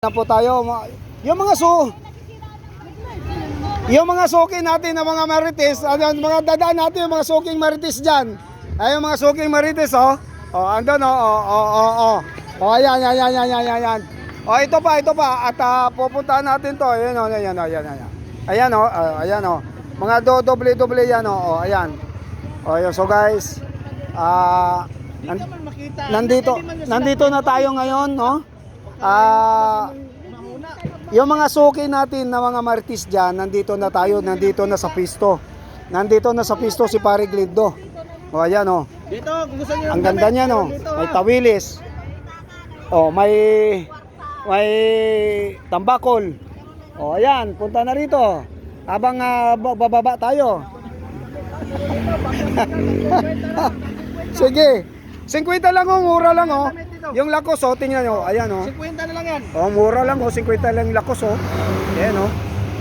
na po tayo. Yung mga su yung mga suki natin na mga marites, ano, yung mga dadaan natin, yung mga suking marites dyan. Ay, yung mga suking marites, oh. Oh, andun, oh, oh, oh, oh, oh. Oh, ayan, ayan, ayan, ayan, ayan. Oh, ito pa, ito pa. At ah, pupuntahan natin to. Ayan, oh, ayan, oh, ayan, ayan. Ayan, oh, ah, ayan, oh. Mga do, doble, doble yan, oh, oh, ayan. Oh, yun. So, guys, ah, nan- nandito, nandito na tayo ngayon, no? Ah, yung mga suki natin na mga martis dyan, nandito na tayo, nandito na sa pisto. Nandito na sa pisto si Pare Glindo. O ayan o. Dito, kung gusto niyo Ang ganda niya no. May tawilis. O may may tambakol. O ayan, punta na rito. Habang ba- bababa tayo. Sige. 50 lang oh, mura lang oh. Yung lakos oh, tingnan nyo. Ayan oh. 50 na lang yan. Oh, mura lang oh, 50 lang lakos oh. Ayan oh.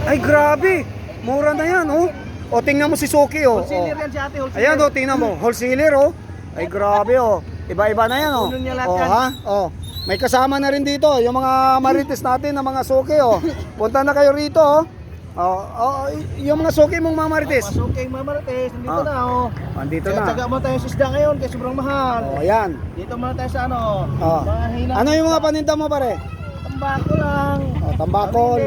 Ay, grabe. Mura na yan oh. O, tingnan mo si Suki oh. Wholesaler oh. yan si ate, wholesaler. Ayan oh, tingnan mo. Wholesaler oh. Ay, grabe oh. Iba-iba na yan oh. Uno niya lahat Oh, yan. ha? Oh. May kasama na rin dito, yung mga marites natin na mga suki oh. Punta na kayo rito oh. Oh, oh, yung mga suki mong mga marites. Pasuking mga marites, nandito Ah. na oh. Andito Kaya na. tsaga mo tayo sa isda ngayon kasi sobrang mahal. Oh, ayan. Dito muna tayo sa ano, Oh. Ano yung mga paninda mo pare? Tambako lang. Oh, tambakol,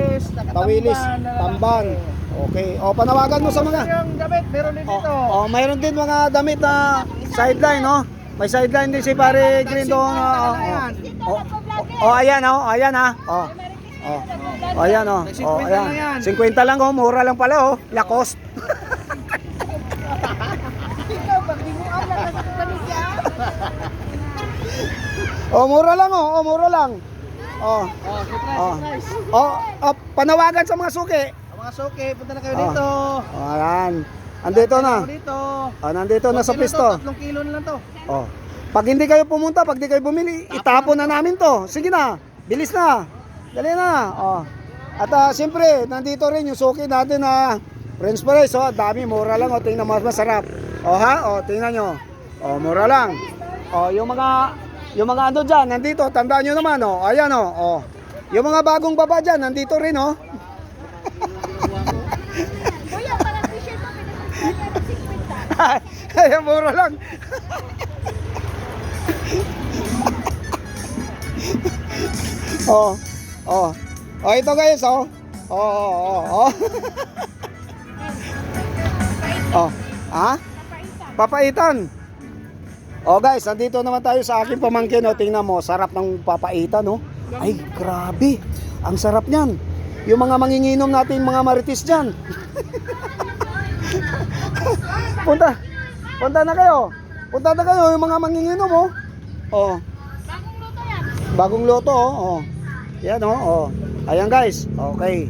Tawilis, tamban. Okay. O, panawagan mo sa mga. Yung damit, meron din Oh, dito. oh, mayroon din mga damit na sideline, no? May sideline din si pare Green doon. Oh, oh, oh, oh, ayan, oh, ayan, ha. Oh. Oh. Oh, ayan, oh. Oh, 50 ayan. lang yan. 50 lang, oh. Mura lang pala, oh. Lacoste. oh, mura lang, oh. Oh, mura lang. Oh. Oh, surprise, Oh. surprise. Oh, oh, panawagan sa mga suki. Ang Mga suki, punta na kayo Oh. dito. Oh, ayan. Andito na. Dito. Oh, nandito na sa pisto. to, Tatlong kilo na lang to. Oh. Pag hindi kayo pumunta, pag di kayo bumili, itapon na namin to. Sige na, bilis na. Dali na. Oh. At ah, siyempre, nandito rin yung suki natin na French fries. Oh, dami, mura lang. Oh, tingnan mas masarap. Oh ha? Oh, tingnan nyo. Oh, mura lang. Oh, yung mga yung mga ano dyan, nandito, tandaan nyo naman, oh. Ayan, oh. oh. Yung mga bagong baba dyan, nandito rin, oh. Kuya, parang t-shirt mo, pinag-50. Ayan, mura lang. oh, oh. Oh, ito guys, oh. Oh, oh, oh, oh. oh. Ha? Papaitan. Oh guys, nandito naman tayo sa aking pamangkin. Oh, tingnan mo, sarap ng papaitan, oh. Ay, grabe. Ang sarap niyan. Yung mga manginginom natin, mga marites dyan. Punta. Punta na kayo. Punta na kayo yung mga manginginom oh. Oh, Bagong luto yan. bagong loto oh. oh. Yan oh, oh. Ayan guys. Okay.